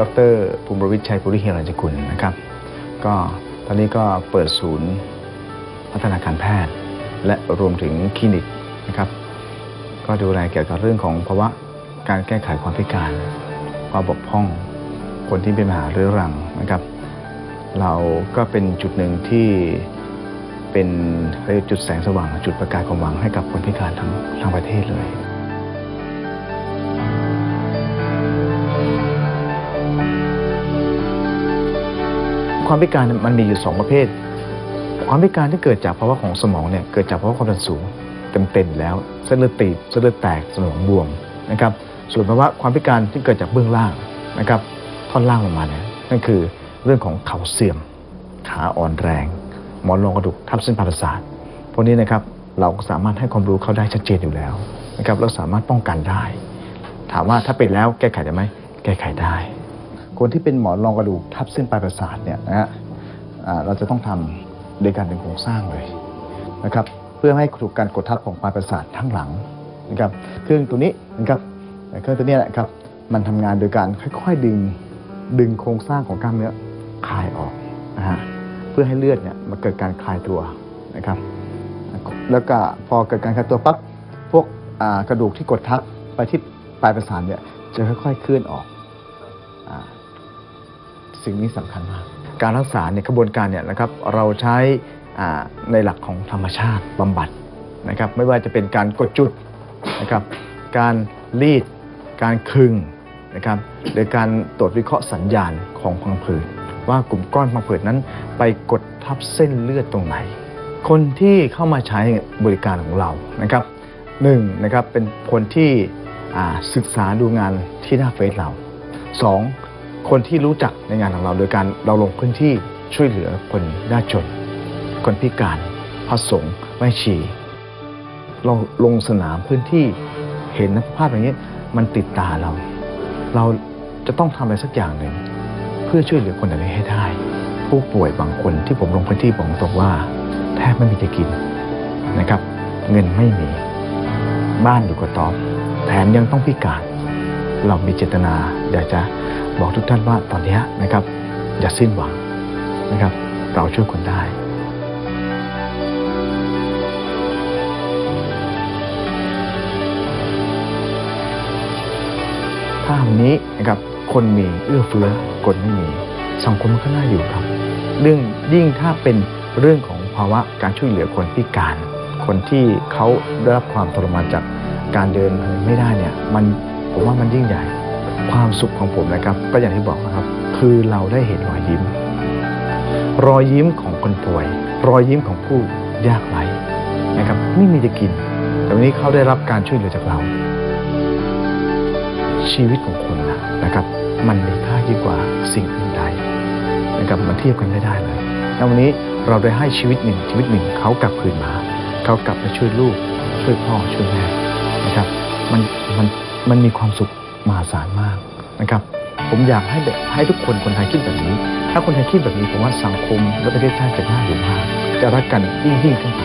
ดรภูมิประวิทย์ชัยปุริเฮรัญจกุลนะครับ ก็ตอนนี้ก็เปิดศูนย์พัฒนาการแพทย์ และรวมถึงคลินิกนะครับ ก็ดูแลเกี่ยวกับเรื่องของภาวะการแก้ไขความพิการ ความบกพร่อง คนที่เป็นปัญหาเรื้อรังนะครับ เราก็เป็นจุดหนึ่งที่เป็นเรียกจุดแสงสว่างจุดประกายความหวังให้กับคนพิการทั้งทั้งประเทศเลย ความพิการมันมีอยู่สองประเภท ความพิการที่เกิดจากภาวะของสมองเนี่ยเกิดจากภาวะความดันสูงเต็มๆแล้วเส้นเลือดตีบเส้นเลือดแตกสมองบวมนะครับส่วนภาวะความพิการที่เกิดจากเบื้องล่างนะครับท่อนล่างลงมาเนี่ยนั่นคือเรื่องของเข่าเสื่อม ขาอ่อนแรง หมอนรองกระดูกทับเส้นประสาทพวกนี้นะครับเราก็สามารถให้ความรู้เขาได้ชัดเจนอยู่แล้วนะครับแล้วสามารถป้องกันได้ ถามว่าถ้าเป็นแล้วแก้ไขได้ไหมแก้ไขได้ คนที่เป็นหมอนรองกระดูกทับเส้นปลายประสาทเนี่ยนะฮะเราจะต้องทำโดยการดึงโครงสร้างเลยนะครับเพื่อให้ถูกการกดทับของปลายประสาททั้งหลังนะครับเครื่องตัวนี้นะครับเครื่องตัวนี้นะครับมันทำงานโดยการค่อยๆดึงดึงโครงสร้างของกล้ามเนื้อคลายออกนะฮะเพื่อให้เลือดเนี่ยมาเกิดการคลายตัวนะครับ แล้วก็พอเกิดการคลายตัวปั๊บพวกกระดูกที่กดทับไปที่ปลายประสาทเนี่ยจะค่อยๆเคลื่อนออก สิ่งนี้สำคัญมาก การรักษาเนี่ยกระบวนการเนี่ยนะครับเราใช้ในหลักของธรรมชาติบำบัดนะครับไม่ว่าจะเป็นการกดจุดนะครับการรีด การคึงนะครับหรือการตรวจวิเคราะห์สัญญาณของพังผืดว่ากลุ่มก้อนพังผืดนั้นไปกดทับเส้นเลือดตรงไหน คนที่เข้ามาใช้บริการของเรานะครับหนึ่งนะครับเป็นคนที่ศึกษาดูงานที่หน้าเฟซเราสอง คนที่รู้จักในงานของเรา โดยการเราลงพื้นที่ช่วยเหลือคนยากจน คนพิการพระสงฆ์แม่ชี เราลงสนามพื้นที่เห็นภาพอย่างนี้มันติดตาเรา เราจะต้องทำอะไรสักอย่างหนึ่งเพื่อช่วยเหลือคนเหล่านี้ให้ได้ ผู้ป่วยบางคนที่ผมลงพื้นที่บอกตรงว่าแทบไม่มีจะกินนะครับ เงินไม่มี บ้านอยู่กับตอบแถมยังต้องพิการ เรามีเจตนา อยากจะบอกทุกท่านว่าตอนนี้นะครับ อย่าสิ้นหวังนะครับ เราช่วยคนได้ถ้าวันนี้นะครับคนมีเอื้อเฟื้อคนไม่มี สังคมมันก็น่าอยู่ครับ เรื่องยิ่งถ้าเป็นเรื่องของภาวะการช่วยเหลือคนพิการ คนที่เขาได้รับความทรมานจากการเดินไม่ได้เนี่ยมัน ผมว่ามันยิ่งใหญ่ ความสุขของผมนะครับ ก็อย่างที่บอกนะครับ คือเราได้เห็นรอยยิ้ม รอยยิ้มของคนป่วย รอยยิ้มของผู้ยากไร้นะครับ ไม่มีจะกิน แต่วันนี้เขาได้รับการช่วยเหลือจากเรา ชีวิตของคนนะนะครับ มันมีค่ายิ่งกว่าสิ่งอื่นใดนะครับมันเทียบกันไม่ได้เลยแล้ววันนี้เราได้ให้ชีวิตหนึ่งชีวิตหนึ่งเขากลับคืนมา เขากลับมาช่วยลูก ช่วยพ่อช่วยแม่นะครับ มันมัน มันมีความสุขมหาศาลมากนะครับ ผมอยากให้แบบให้ทุกคนคนไทยคิดแบบนี้ ถ้าคนไทยคิดแบบนี้ผมว่าสังคมและประเทศชาติจะน่าอยู่มากจะรักกันยิ่งยิ่งขึ้นไป